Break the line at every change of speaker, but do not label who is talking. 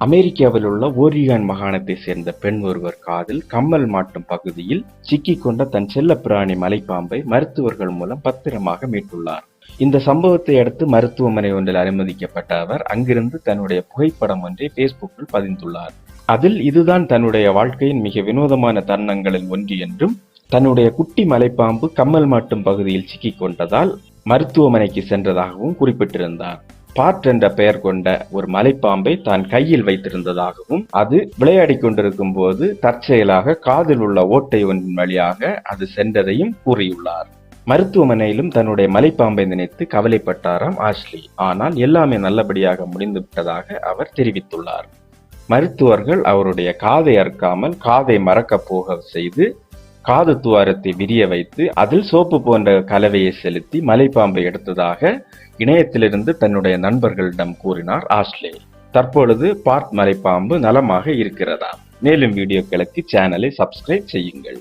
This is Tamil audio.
அமெரிக்காவில் உள்ள ஓரியான் மாகாணத்தை சேர்ந்த பெண் ஒருவர் காதில் கம்மல் மாட்டும் பகுதியில் சிக்கிக்கொண்ட தன் செல்ல பிராணி மலைப்பாம்பை மருத்துவர்கள் மூலம் பத்திரமாக மீட்டுள்ளார். இந்த சம்பவத்தை அடுத்து மருத்துவமனை ஒன்றில் அனுமதிக்கப்பட்ட அவர் அங்கிருந்து தன்னுடைய புகைப்படம் ஒன்றை பேஸ்புக்கில் பதிந்துள்ளார். அதில் இதுதான் தன்னுடைய வாழ்க்கையின் மிக வினோதமான தருணங்களில் ஒன்று என்றும் தன்னுடைய குட்டி மலைப்பாம்பு கம்மல் மாட்டும் பகுதியில் சிக்கிக் கொண்டதால் மருத்துவமனைக்கு சென்றதாகவும் குறிப்பிட்டிருந்தார். பாட் என்ற பெயர் கொண்ட ஒரு மலைப்பாம்பை தான் கையில் வைத்திருந்ததாகவும் அது விளையாடி கொண்டிருக்கும் போது தற்செயலாக காதில் உள்ள ஓட்டை ஒன்றின் வழியாக அது சென்றதையும் கூறியுள்ளார். மருத்துவமனையிலும் தன்னுடைய மலைப்பாம்பை நினைத்து கவலைப்பட்டாராம் ஆஷ்லி. ஆனால் எல்லாமே நல்லபடியாக முடிந்து விட்டதாக அவர் தெரிவித்துள்ளார். மருத்துவர்கள் அவருடைய காதை அறுக்காமல் காதை மறக்கப் போக செய்து காது துவாரத்தை விரிய வைத்து அதில் சோப்பு போன்ற கலவையை செலுத்தி மலைப்பாம்பை எடுத்ததாக இணையத்திலிருந்து தன்னுடைய நண்பர்களிடம் கூறினார் ஆஸ்லே. தற்பொழுது பார்ட் மலைப்பாம்பு நலமாக இருக்கிறதா மேலும் வீடியோக்களுக்கு சேனலை சப்ஸ்கிரைப் செய்யுங்கள்.